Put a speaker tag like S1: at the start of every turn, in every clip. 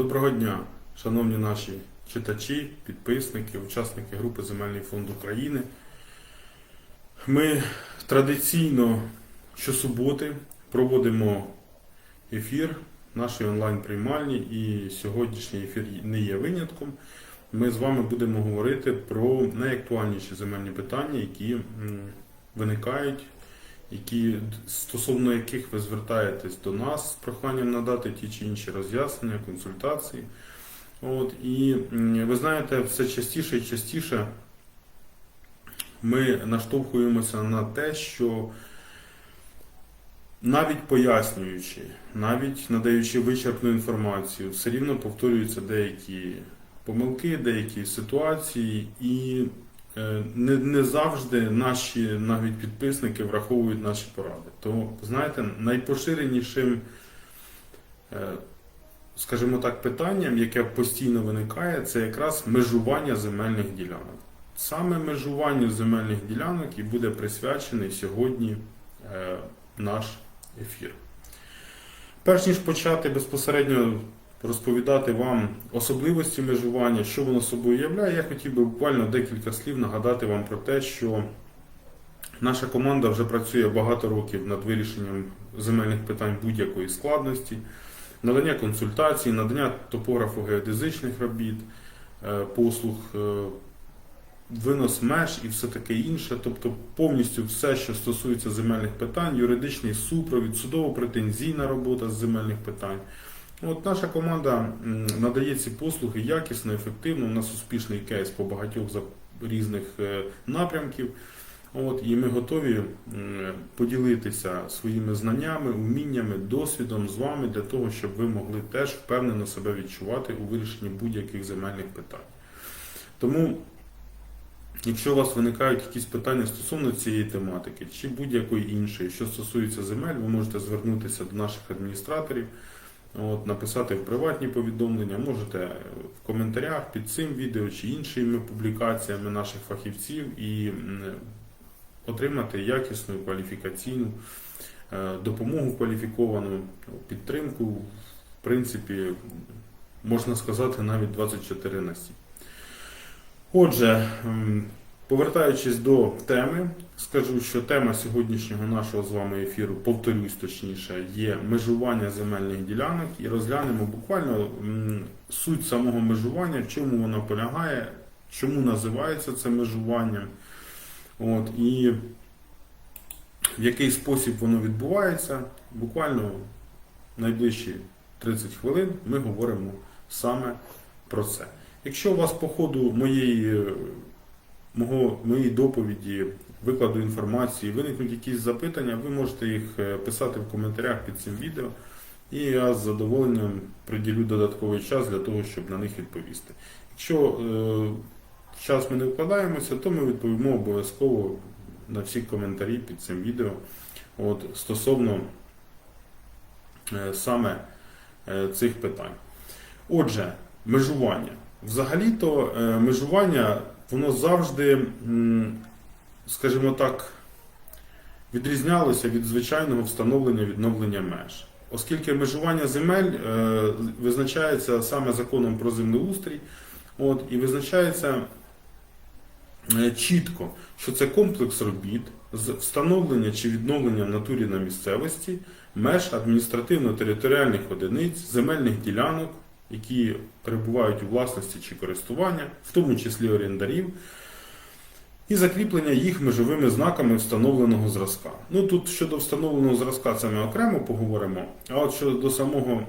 S1: Доброго дня, шановні наші читачі, підписники, учасники групи Земельний фонд України. Ми традиційно щосуботи проводимо ефір нашої онлайн-приймальні, і сьогоднішній ефір не є винятком. Ми з вами будемо говорити про найактуальніші земельні питання, які виникають, які, стосовно яких ви звертаєтесь до нас з проханням надати ті чи інші роз'яснення, консультації. От, і ви знаєте, все частіше і частіше ми наштовхуємося на те, що навіть пояснюючи, навіть надаючи вичерпну інформацію, все рівно повторюються деякі помилки, деякі ситуації, і не, не завжди наші навіть підписники враховують наші поради. То, знаєте, найпоширенішим, е, скажімо так, питанням, яке постійно виникає, це якраз межування земельних ділянок. Саме межуванню земельних ділянок і буде присвячений сьогодні е, наш ефір. Перш ніж почати безпосередньо розповідати вам особливості межування, що воно собою являє, я хотів би буквально декілька слів нагадати вам про те, що наша команда вже працює багато років над вирішенням земельних питань будь-якої складності, надання консультацій, надання топографо-геодезичних робіт, е, послуг. е, Винос меж і все таке інше, тобто повністю все, що стосується земельних питань, юридичний супровід, судово-претензійна робота з земельних питань. От Наша команда надає ці послуги якісно, ефективно. У нас успішний кейс по багатьох різних е, напрямків. От, і ми готові поділитися своїми знаннями, уміннями, досвідом з вами для того, щоб ви могли теж впевнено себе відчувати у вирішенні будь-яких земельних питань. Тому Якщо у вас виникають якісь питання стосовно цієї тематики чи будь-якої іншої, що стосується земель, ви можете звернутися до наших адміністраторів, от, написати в приватні повідомлення, можете в коментарях під цим відео чи іншими публікаціями наших фахівців і отримати якісну кваліфікаційну е, допомогу кваліфіковану, підтримку, в принципі, можна сказати, навіть 24 на 7. Отже, повертаючись до теми, скажу, що тема сьогоднішнього нашого з вами ефіру, повторюсь точніше, є межування земельних ділянок і розглянемо буквально суть самого межування, в чому воно полягає, чому називається це межуванням, от, і в який спосіб воно відбувається. Буквально найближчі 30 хвилин ми говоримо саме про це. Якщо у вас по ходу моєї, мого, моєї доповіді, викладу інформації, виникнуть якісь запитання, ви можете їх е, писати в коментарях під цим відео, і я з задоволенням приділю додатковий час для того, щоб на них відповісти. Якщо е, в час ми не вкладаємося, то ми відповімо обов'язково на всі коментарі під цим відео от, стосовно е, саме е, цих питань. Отже, межування. Взагалі-то е, межування, воно завжди, скажімо так, відрізнялося від звичайного встановлення відновлення меж. Оскільки межування земель е, визначається саме законом про землеустрій, от, і визначається е, чітко, що це комплекс робіт з встановлення чи відновлення натурі на місцевості меж адміністративно-територіальних одиниць, земельних ділянок, які перебувають у власності чи користування, в тому числі орендарів, і закріплення їх межовими знаками встановленого зразка. Ну тут щодо встановленого зразка це ми окремо поговоримо. А от щодо самого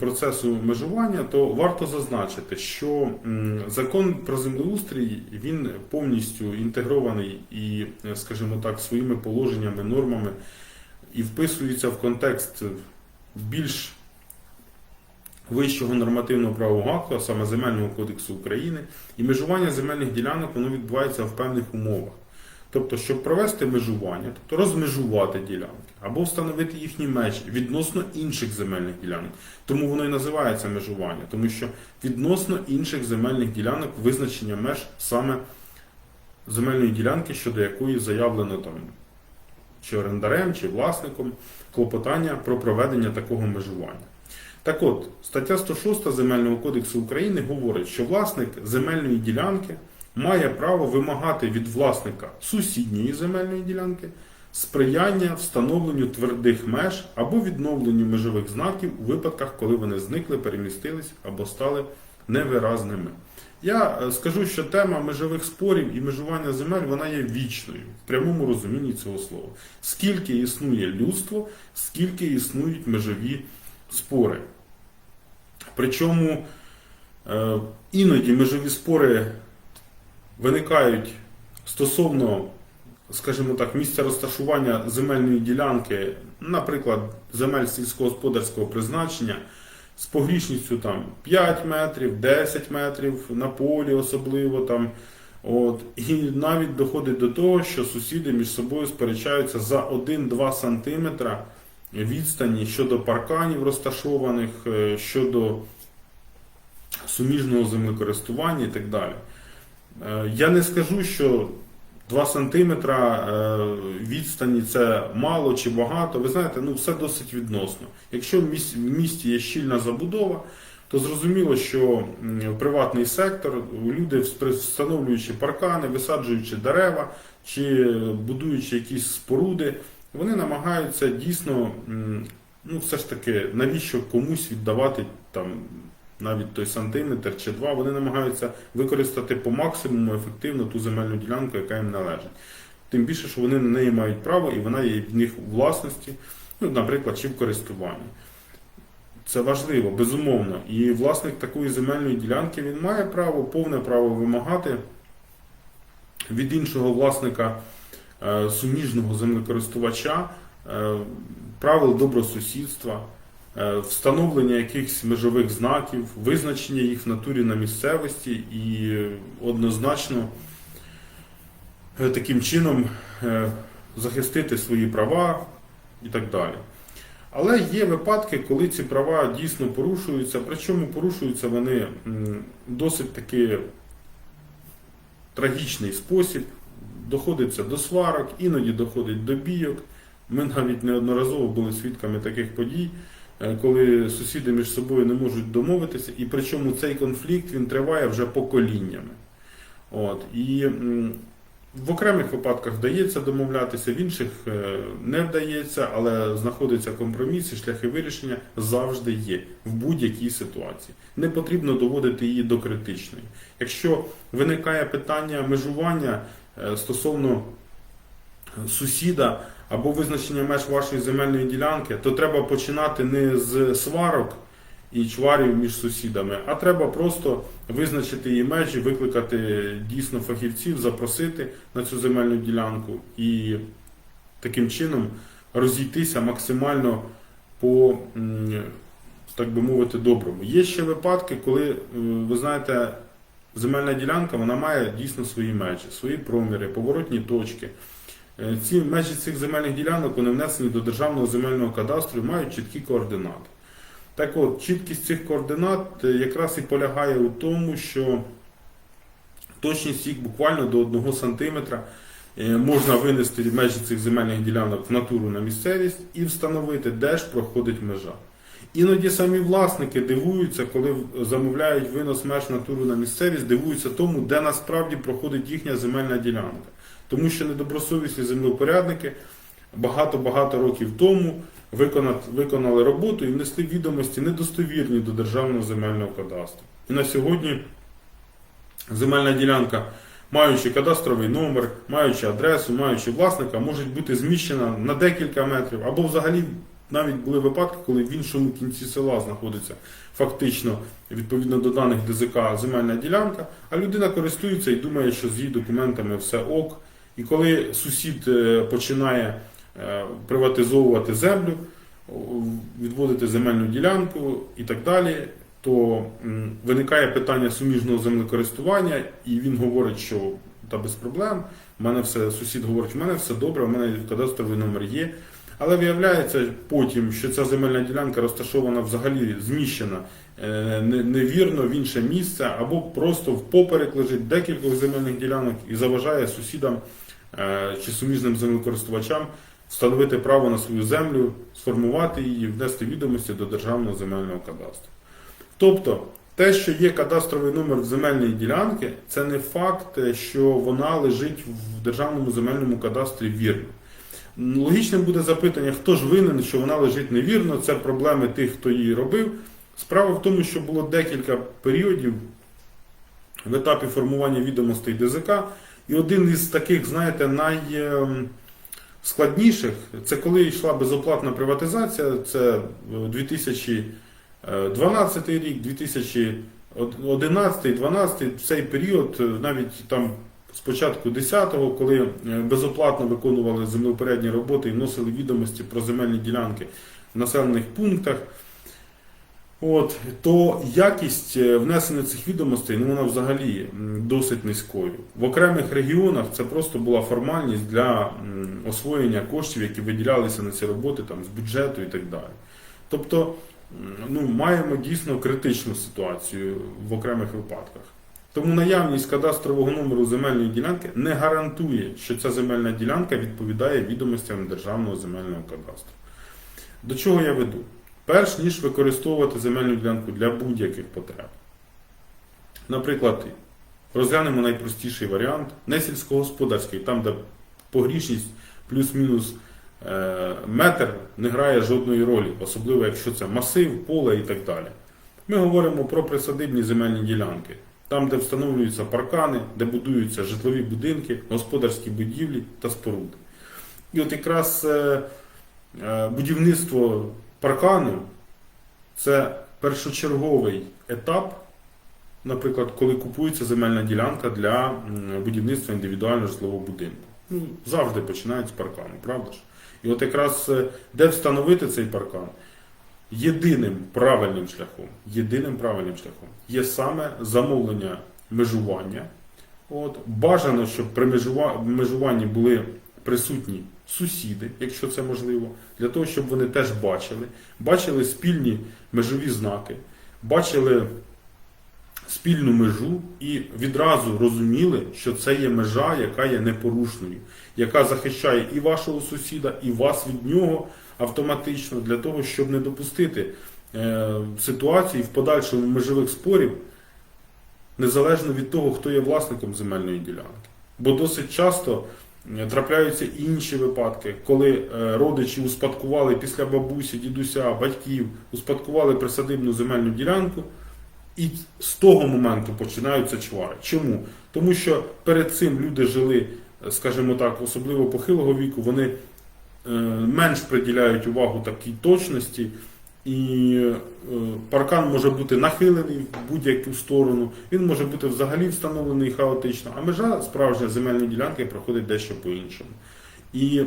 S1: процесу межування, то варто зазначити, що закон про землеустрій він повністю інтегрований і, е, скажімо так, своїми положеннями, нормами і вписується в контекст більш вищого нормативного правового акту, а саме Земельного кодексу України, і межування земельних ділянок воно відбувається в певних умовах. Тобто, щоб провести межування, тобто розмежувати ділянки або встановити їхні межі відносно інших земельних ділянок. Тому воно і називається межування, тому що відносно інших земельних ділянок визначення меж саме земельної ділянки, щодо якої заявлено там чи орендарем, чи власником клопотання про проведення такого межування. Так от, стаття 106 Земельного кодексу України говорить, що власник земельної ділянки має право вимагати від власника сусідньої земельної ділянки сприяння встановленню твердих меж або відновленню межових знаків у випадках, коли вони зникли, перемістились або стали невиразними. Я е, скажу, що тема межових спорів і межування земель вона є вічною в прямому розумінні цього слова. Скільки існує людство, скільки існують межові спори. Причому е, іноді межові спори виникають стосовно, скажімо так, місця розташування земельної ділянки, наприклад, земель сільськогосподарського призначення з погрішністю там 5 метрів, 10 метрів на полі особливо там. От, і навіть доходить до того, що сусіди між собою сперечаються за 1-2 сантиметра відстані щодо парканів розташованих, е, щодо суміжного землекористування і так далі. Е, Я не скажу, що 2 сантиметра е, відстані це мало чи багато. Ви знаєте, ну все досить відносно. Якщо в місті, є щільна забудова, то зрозуміло, що приватний сектор, люди встановлюючи паркани, висаджуючи дерева чи будуючи якісь споруди, вони намагаються дійсно, ну все ж таки, навіщо комусь віддавати там навіть той сантиметр чи два, вони намагаються використати по максимуму ефективно ту земельну ділянку, яка їм належить. Тим більше, що вони на неї мають право і вона є в них у власності, ну, наприклад, чи в користуванні. Це важливо, безумовно. І власник такої земельної ділянки він має право, повне право вимагати від іншого власника суміжного землекористувача е, правил добросусідства, е, встановлення якихось межових знаків, визначення їх в натурі на місцевості і е, однозначно е, таким чином е, захистити свої права і так далі. Але є випадки, коли ці права дійсно порушуються, причому порушуються вони досить таки трагічний спосіб. Доходиться до сварок, іноді доходить до бійок. Ми навіть неодноразово були свідками таких подій, е, коли сусіди між собою не можуть домовитися, і причому цей конфлікт він триває вже поколіннями. От. І в окремих випадках вдається домовлятися, в інших е, не вдається, але знаходиться компроміс і шляхи вирішення завжди є в будь-якій ситуації. Не потрібно доводити її до критичної. Якщо виникає питання межування стосовно сусіда або визначення меж вашої земельної ділянки, то треба починати не з сварок і чварів між сусідами, а треба просто визначити її межі, викликати дійсно фахівців, запросити на цю земельну ділянку і таким чином розійтися максимально по, так би мовити, доброму. Є ще випадки, коли, е, ви знаєте, земельна ділянка вона має дійсно свої межі, свої проміри, поворотні точки. Е, Ці межі цих земельних ділянок вони внесені до державного земельного кадастру і мають чіткі координати. Так от, чіткість цих координат е, якраз і полягає у тому, що точність їх буквально до 1 см можна винести межі цих земельних ділянок в натуру на місцевість і встановити, де ж проходить межа. Іноді самі власники дивуються, коли замовляють винос меж натуру на місцевість, дивуються тому, де насправді проходить їхня земельна ділянка. Тому що недобросовісні землепорядники багато-багато років тому виконали роботу і внесли відомості недостовірні до Державного земельного кадастру. І на сьогодні земельна ділянка, маючи кадастровий номер, маючи адресу, маючи власника, може бути зміщена на декілька метрів, або взагалі навіть були випадки, коли в іншому кінці села знаходиться фактично відповідно до даних ДЗК земельна ділянка, а людина користується і думає, що з її документами все ок. І коли сусід е, починає е, приватизовувати землю, відводити земельну ділянку і так далі, то виникає питання суміжного землекористування, і він говорить, що та без проблем, в мене все, сусід говорить, в мене все добре, в мене кадастровий номер є. Але виявляється потім, що ця земельна ділянка розташована взагалі зміщена е, невірно в інше місце, або просто впоперек лежить декількох земельних ділянок і заважає сусідам е, чи суміжним землекористувачам встановити право на свою землю, сформувати її, внести відомості до Державного земельного кадастру. Тобто, те, що є кадастровий номер в земельній ділянки, це не факт, е, що вона лежить в Державному земельному кадастрі вірно. Логічним буде запитання, хто ж винен, що вона лежить невірно, це проблеми тих, хто її робив. Справа в тому, що було декілька періодів в етапі формування відомостей ДЗК, і один із таких, знаєте, найскладніших це коли йшла безоплатна приватизація, це е, 2012 рік, 2011, 12 цей період, е, навіть там спочатку 10-го, коли е, безоплатно виконували землепорядні роботи і вносили відомості про земельні ділянки в населених пунктах. От, то якість е, внесення цих відомостей ну, вона взагалі досить низькою. В окремих регіонах це просто була формальність для освоєння коштів, які виділялися на ці роботи там, з бюджету і так далі. Тобто ну, маємо дійсно критичну ситуацію в окремих випадках. Тому наявність кадастрового номеру земельної ділянки не гарантує, що ця земельна ділянка відповідає відомостям Державного земельного кадастру. До чого я веду? Перш ніж використовувати земельну ділянку для будь-яких потреб. Наприклад, розглянемо найпростіший варіант, не сільськогосподарський, там, де погрішність плюс-мінус е, метр не грає жодної ролі, особливо якщо це масив, поле і так далі. Ми говоримо про присадибні земельні ділянки, там, де встановлюються паркани, де будуються житлові будинки, господарські будівлі та споруди. І от якраз е, е, будівництво паркану це першочерговий етап, наприклад, коли купується земельна ділянка для будівництва індивідуального житлового будинку. Ну, завжди починають з паркану, правда ж? І от якраз е, де встановити цей паркан, єдиним правильним шляхом, єдиним правильним шляхом є саме замовлення межування. От, бажано, щоб при межуванні були присутні сусіди, якщо це можливо, для того, щоб вони теж бачили, бачили спільні межові знаки, бачили спільну межу і відразу розуміли, що це є межа, яка є непорушною, яка захищає і вашого сусіда, і вас від нього автоматично, для того, щоб не допустити е, ситуації в подальшому межових спорів, незалежно від того, хто є власником земельної ділянки. Бо досить часто е, трапляються інші випадки, коли е, родичі успадкували після бабусі, дідуся, батьків, успадкували присадибну земельну ділянку, і з того моменту починаються чвари. Чому? Тому що перед цим люди жили, скажімо так, особливо похилого віку, вони менш приділяють увагу такій точності, і е, паркан може бути нахилений в будь-яку сторону, він може бути взагалі встановлений хаотично, а межа справжня земельної ділянки проходить дещо по-іншому. І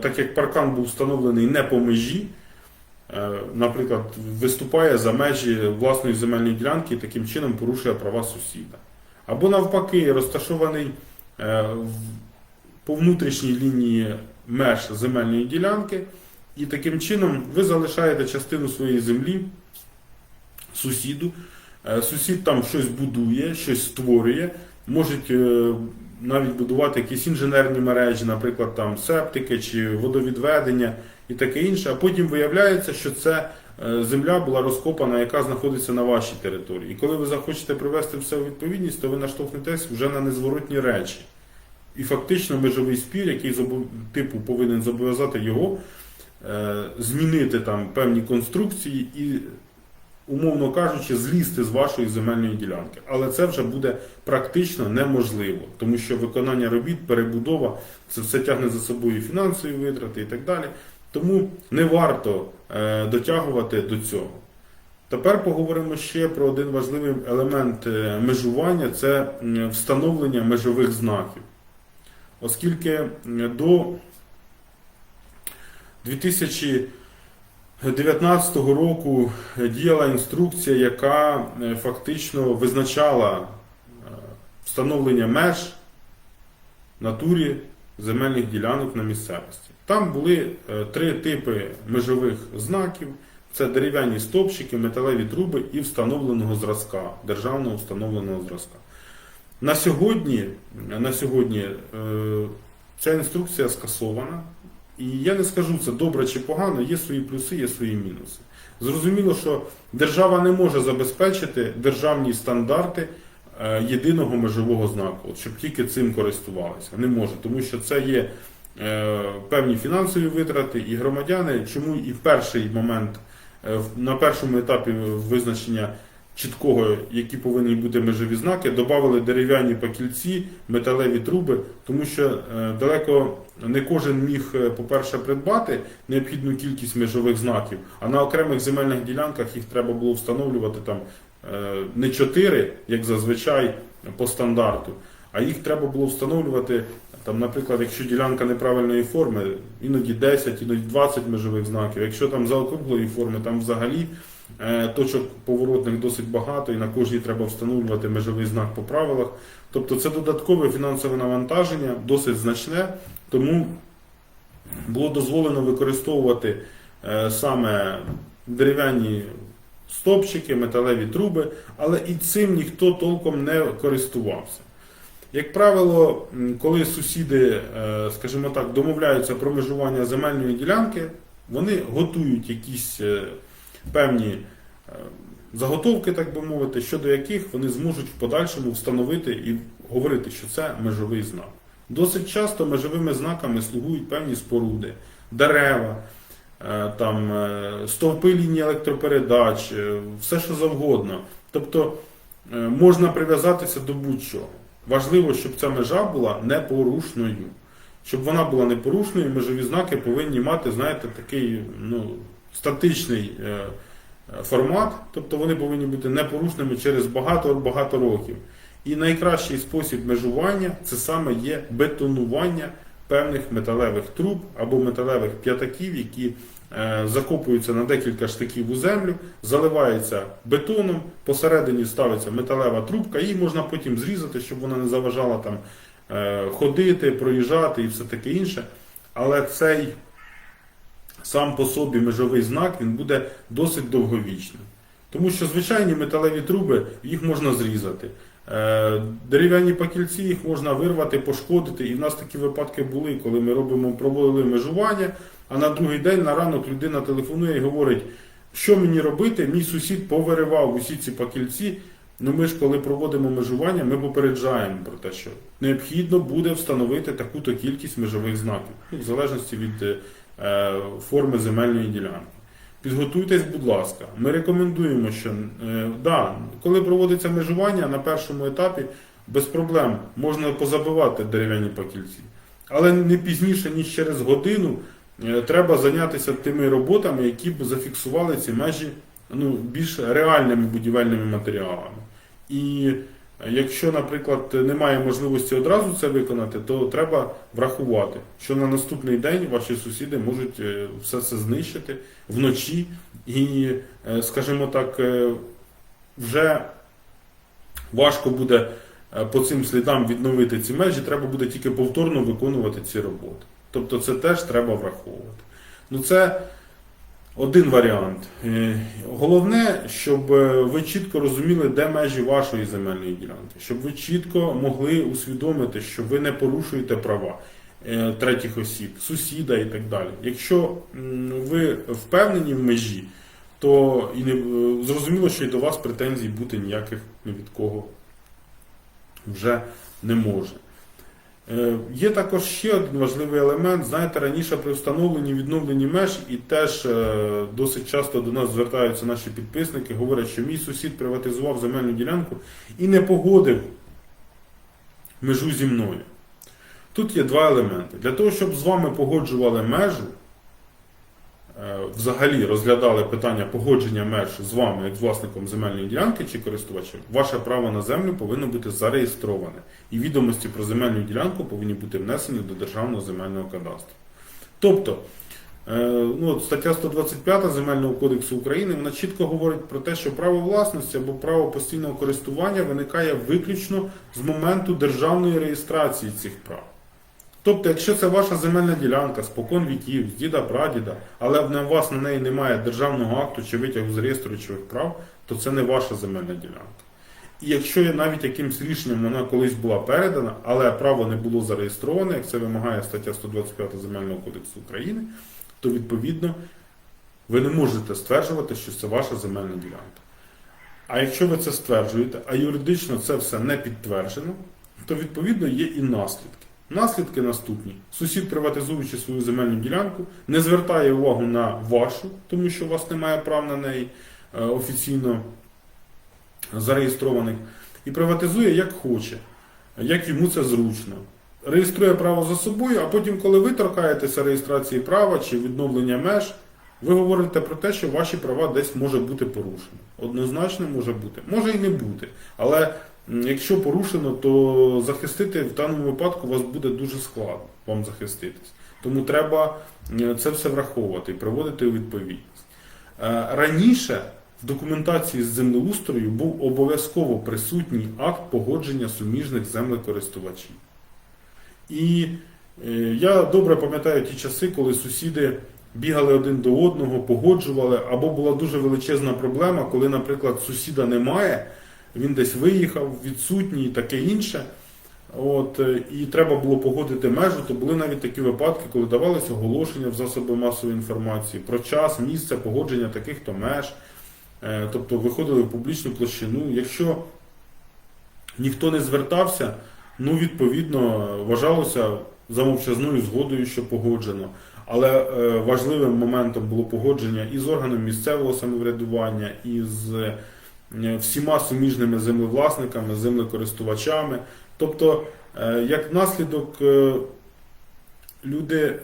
S1: так як паркан був встановлений не по межі, е, наприклад, виступає за межі власної земельної ділянки і таким чином порушує права сусіда. Або навпаки, розташований е, по внутрішній лінії меж земельної ділянки, і таким чином ви залишаєте частину своєї землі сусіду. Е, Сусід там щось будує, щось створює, можуть е, навіть будувати якісь інженерні мережі, наприклад, там септики чи водовідведення і таке інше. А потім виявляється, що це е, земля була розкопана, яка знаходиться на вашій території. І коли ви захочете привести все у відповідність, то ви наштовхнетесь вже на незворотні речі. І фактично межовий спір, який типу повинен зобов'язати його е, змінити там певні конструкції і, умовно кажучи, злізти з вашої земельної ділянки. Але це вже буде практично неможливо, тому що виконання робіт, перебудова, це все тягне за собою фінансові витрати і так далі. Тому не варто е, дотягувати до цього. Тепер поговоримо ще про один важливий елемент е, межування це встановлення межових знаків. Оскільки до 2019 року діяла інструкція, яка е, фактично визначала е, встановлення меж натурі земельних ділянок на місцевості. Там були е, три типи межових знаків: це дерев'яні стовпчики, металеві труби і встановленого зразка, державного встановленого зразка. На сьогодні, на сьогодні е, ця інструкція скасована. І я не скажу це добре чи погано, є свої плюси, є свої мінуси. Зрозуміло, що держава не може забезпечити державні стандарти е, єдиного межового знаку, от, щоб тільки цим користувалися. Не може, тому що це є е, певні фінансові витрати, і громадяни, чому і в перший момент, на першому етапі визначення чіткого, які повинні бути межові знаки, додали дерев'яні пакільці, металеві труби, тому що е, далеко не кожен міг, е, по-перше, придбати необхідну кількість межових знаків, а на окремих земельних ділянках їх треба було встановлювати там е, не 4, як зазвичай по стандарту, а їх треба було встановлювати, там, наприклад, якщо ділянка неправильної форми, іноді 10, іноді 20 межових знаків. Якщо там заокруглої форми, там взагалі точок поворотних досить багато, і на кожній треба встановлювати межовий знак по правилах. Тобто це додаткове фінансове навантаження, досить значне, тому було дозволено використовувати е, саме дерев'яні стопчики, металеві труби, але і цим ніхто толком не користувався. Як правило, коли сусіди, е, скажімо так, домовляються про межування земельної ділянки, вони готують якісь е, певні е, заготовки, так би мовити, щодо яких вони зможуть в подальшому встановити і говорити, що це межовий знак. Досить часто межовими знаками слугують певні споруди, дерева, е, там, е, стовпи лінії електропередач, все що завгодно. Тобто можна прив'язатися до будь-чого. Важливо, щоб ця межа була непорушною. Щоб вона була непорушною, межові знаки повинні мати, знаєте, такий ну, статичний е, формат, тобто вони повинні бути непорушними через багато-багато років. І найкращий спосіб межування це саме є бетонування певних металевих труб або металевих п'ятаків, які е, закопуються на декілька штиків у землю, заливаються бетоном, посередині ставиться металева трубка, її можна потім зрізати, щоб вона не заважала там е, ходити, проїжджати і все таке інше. Але цей сам по собі межовий знак він буде досить довговічним. Тому що звичайні металеві труби їх можна зрізати. Е, Дерев'яні пакільці їх можна вирвати, пошкодити. І в нас такі випадки були, коли ми робимо, проводили межування, а на другий день на ранок людина телефонує і говорить, що мені робити, мій сусід повиривав усі ці пакільці. Ну ми ж коли проводимо межування, ми попереджаємо про те, що необхідно буде встановити таку-то кількість межових знаків, ну, в залежності від е, форми земельної ділянки. Підготуйтесь, будь ласка. Ми рекомендуємо, що е, да, коли проводиться межування на першому етапі, без проблем можна позабивати дерев'яні пакільці. Але не пізніше, ніж через годину, е, треба зайнятися тими роботами, які б зафіксували ці межі ну, більш реальними будівельними матеріалами. І е, якщо, наприклад, немає можливості одразу це виконати, то треба врахувати, що на наступний день ваші сусіди можуть е, все це знищити вночі, і, е, скажімо так, е, вже важко буде по цим слідам відновити ці межі, треба буде тільки повторно виконувати ці роботи. Тобто це теж треба враховувати. Ну це один варіант. Е, Головне, щоб е, ви чітко розуміли, де межі вашої земельної ділянки, щоб ви чітко могли усвідомити, що ви не порушуєте права е, третіх осіб, сусіда і так далі. Якщо ви впевнені в межі, то і не зрозуміло, що і до вас претензій бути ніяких ні від кого вже не може. Е, Є також ще один важливий елемент. Знаєте, раніше при встановленні відновленні меж і теж е, досить часто до нас звертаються наші підписники, говорять, що мій сусід приватизував земельну ділянку і не погодив межу зі мною. Тут є два елементи. Для того, щоб з вами погоджували межу, взагалі розглядали питання погодження меж з вами, як з власником земельної ділянки чи користувачем, ваше право на землю повинно бути зареєстроване. І відомості про земельну ділянку повинні бути внесені до Державного земельного кадастру. Тобто, е, ну, стаття 125 Земельного кодексу України вона чітко говорить про те, що право власності або право постійного користування виникає виключно з моменту державної реєстрації цих прав. Тобто, якщо це ваша земельна ділянка спокон віків, з діда прадіда, але у вас на неї немає державного акту чи витягу з реєстру речових прав, то це не ваша земельна ділянка. І якщо навіть якимсь рішенням вона колись була передана, але право не було зареєстроване, як це вимагає стаття 125 Земельного кодексу України, то відповідно ви не можете стверджувати, що це ваша земельна ділянка. А якщо ви це стверджуєте, а юридично це все не підтверджено, то відповідно є і наслідки. Наслідки наступні. Сусід, приватизуючи свою земельну ділянку, не звертає увагу на вашу, тому що у вас немає прав на неї е, офіційно зареєстрованих, і приватизує як хоче, як йому це зручно. Реєструє право за собою, а потім, коли ви торкаєтеся реєстрації права чи відновлення меж, ви говорите про те, що ваші права десь може бути порушено. Однозначно може бути, може і не бути. Але якщо порушено, то захистити в даному випадку вас буде дуже складно вам захиститись. Тому треба це все враховувати і приводити у відповідність. Е, Раніше в документації з землеустрою був обов'язково присутній акт погодження суміжних землекористувачів. І е, я добре пам'ятаю ті часи, коли сусіди бігали один до одного, погоджували, або була дуже величезна проблема, коли, наприклад, сусіда немає, він десь виїхав, відсутній і таке інше. От, е, і треба було погодити межу, то були навіть такі випадки, коли давалися оголошення в засоби масової інформації про час, місце погодження таких-то меж. Е, Тобто виходили в публічну площину. Якщо ніхто не звертався, ну відповідно вважалося за мовчазною згодою, що погоджено. Але е, важливим моментом було погодження і з органом місцевого самоврядування, і з всіма суміжними землевласниками, землекористувачами. Тобто, е, як наслідок, е, люди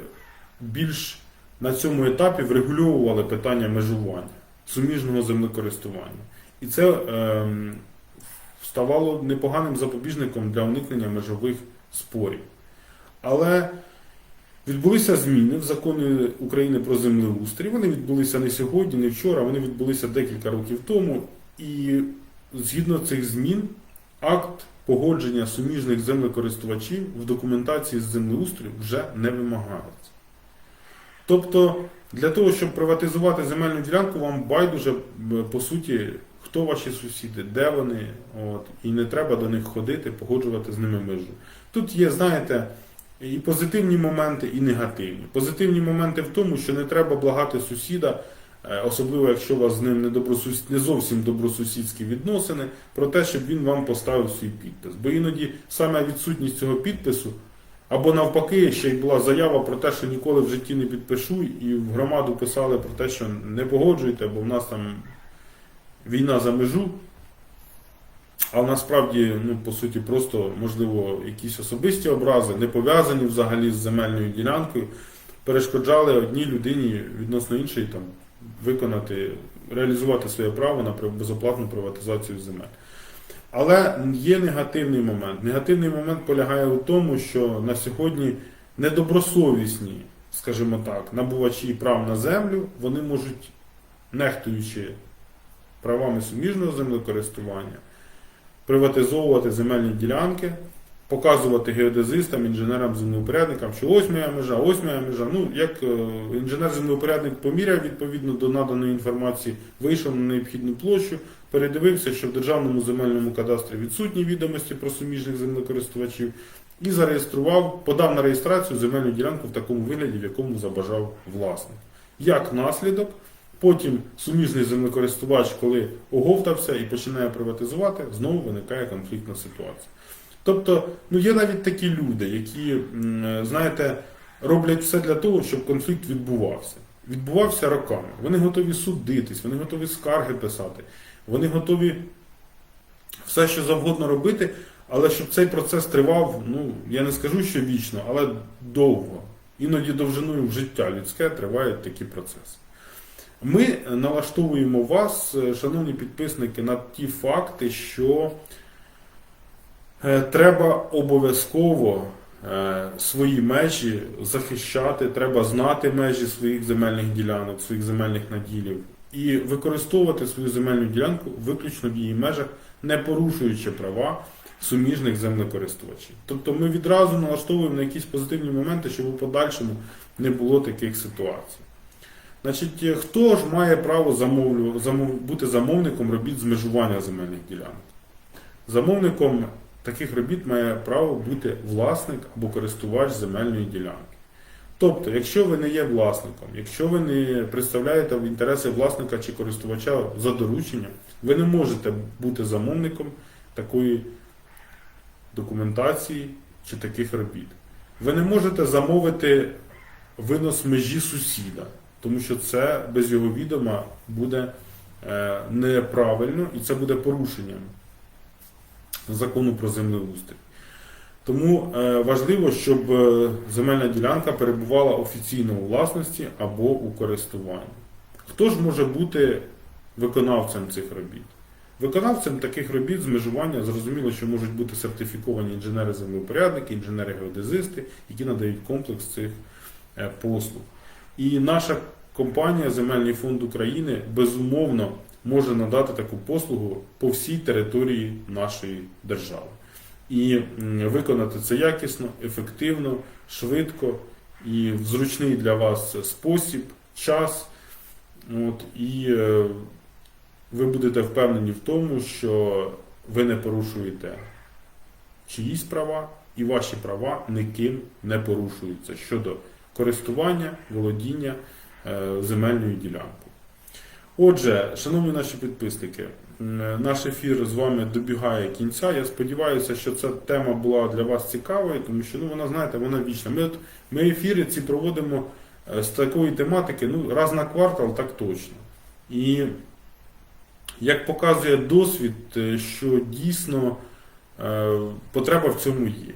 S1: більш на цьому етапі врегульовували питання межування суміжного землекористування. І це ем, ставало непоганим запобіжником для уникнення межових спорів. Але відбулися зміни в законі України про землеустрій. Вони відбулися не сьогодні, не вчора, вони відбулися декілька років тому. І згідно цих змін, акт погодження суміжних землекористувачів в документації з землеустрою вже не вимагається. Тобто, для того, щоб приватизувати земельну ділянку, вам байдуже, по суті, хто ваші сусіди, де вони, от, і не треба до них ходити, погоджувати з ними межу. Тут є, знаєте, і позитивні моменти, і негативні. Позитивні моменти в тому, що не треба благати сусіда, особливо якщо у вас з ним не, добросус... не зовсім добросусідські відносини, про те, щоб він вам поставив свій підпис. Бо іноді саме відсутність цього підпису або навпаки, ще й була заява про те, що ніколи в житті не підпишу, і в громаду писали про те, що не погоджуйте, бо в нас там війна за межу. А насправді, ну, по суті, просто, можливо, якісь особисті образи, не пов'язані взагалі з земельною ділянкою, перешкоджали одній людині відносно іншої там, виконати, реалізувати своє право на безоплатну приватизацію земель. Але є негативний момент. Негативний момент полягає у тому, що на сьогодні недобросовісні, скажімо так, набувачі прав на землю, вони можуть, нехтуючи правами суміжного землекористування, приватизовувати земельні ділянки, показувати геодезистам, інженерам, землеупорядникам, що ось моя межа, ось моя межа. Ну, як е, інженер-землеупорядник поміряв відповідно до наданої інформації, вийшов на необхідну площу, передивився, що в державному земельному кадастрі відсутні відомості про суміжних землекористувачів, і зареєстрував, подав на реєстрацію земельну ділянку в такому вигляді, в якому забажав власник. Як наслідок, потім суміжний землекористувач, коли оговтався і починає приватизувати, знову виникає конфліктна ситуація. Тобто, ну є навіть такі люди, які, знаєте, роблять все для того, щоб конфлікт відбувався. Відбувався роками. Вони готові судитись, вони готові скарги писати, вони готові все, що завгодно робити, але щоб цей процес тривав, ну я не скажу, що вічно, але довго. Іноді довжиною в життя людське тривають такі процеси. Ми налаштовуємо вас, е, шановні підписники, на ті факти, що е, треба обов'язково е, свої межі захищати, треба знати межі своїх земельних ділянок, своїх земельних наділів і використовувати свою земельну ділянку виключно в її межах, не порушуючи права суміжних землекористувачів. Тобто ми відразу налаштовуємо на якісь позитивні моменти, щоб у подальшому не було таких ситуацій. Значить, е, хто ж має право замовлю, замов, бути замовником робіт з межування земельних ділянок? Замовником таких робіт має право бути власник або користувач земельної ділянки. Тобто, якщо ви не є власником, якщо ви не представляєте інтереси власника чи користувача за дорученням, ви не можете бути замовником такої документації чи таких робіт. Ви не можете замовити винос межі сусіда, тому що це без його відома буде е, неправильно і це буде порушенням закону про землеустрій. Тому е, важливо, щоб е, земельна ділянка перебувала офіційно у власності або у користуванні. Хто ж може бути виконавцем цих робіт? Виконавцем таких робіт з межування зрозуміло, що можуть бути сертифіковані інженери-землеупорядники, інженери-геодезисти, які надають комплекс цих е, послуг. І наша компанія Земельний фонд України безумовно може надати таку послугу по всій території нашої держави. І виконати це якісно, ефективно, швидко і в зручний для вас спосіб, час. От, і е, ви будете впевнені в тому, що ви не порушуєте чиїсь права, і ваші права ніким не порушуються щодо користування, володіння е, земельною ділянкою. Отже, шановні наші підписники, наш ефір з вами добігає кінця. Я сподіваюся, що ця тема була для вас цікавою, тому що ну, вона, знаєте, вона вічна. Ми, ми ефіри ці проводимо е, з такої тематики ну, раз на квартал, так точно. І як показує досвід, е, що дійсно е, потреба в цьому є.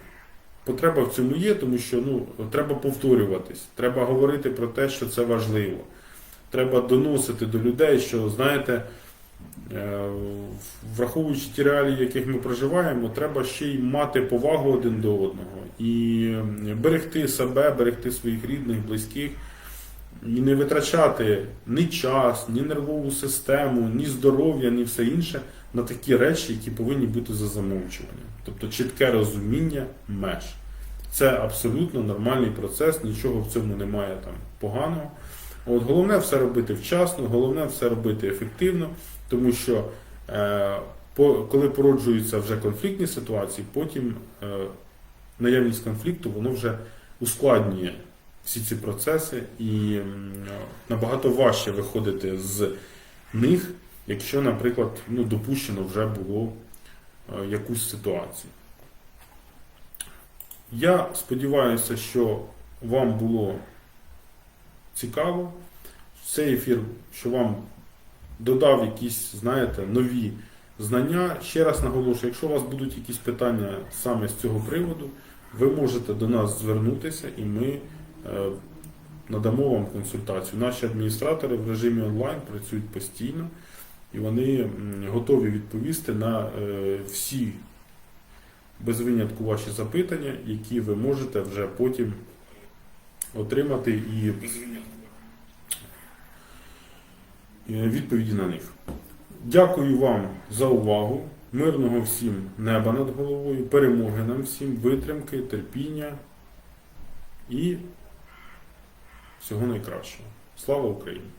S1: Потреба в цьому є, тому що ну, треба повторюватись, треба говорити про те, що це важливо. Треба доносити до людей, що, знаєте, е, враховуючи ті реалії, в яких ми проживаємо, треба ще й мати повагу один до одного і берегти себе, берегти своїх рідних, близьких, і не витрачати ні час, ні нервову систему, ні здоров'я, ні все інше на такі речі, які повинні бути за замовчуванням. Тобто чітке розуміння меж. Це абсолютно нормальний процес, нічого в цьому немає там поганого. От головне все робити вчасно, головне все робити ефективно, тому що е, по, коли породжуються вже конфліктні ситуації, потім е, наявність конфлікту воно вже ускладнює всі ці процеси і м, набагато важче виходити з них, якщо, наприклад, ну, допущено вже було е, якусь ситуацію. Я сподіваюся, що вам було цікаво. Цей ефір, що вам додав якісь, знаєте, нові знання. Ще раз наголошую, якщо у вас будуть якісь питання саме з цього приводу, ви можете до нас звернутися і ми е, надамо вам консультацію. Наші адміністратори в режимі онлайн працюють постійно і вони готові відповісти на е, всі без винятку ваші запитання, які ви можете вже потім отримати і е, відповіді на них. Дякую вам за увагу. Мирного всім неба над головою, перемоги нам всім, витримки, терпіння і всього найкращого. Слава Україні!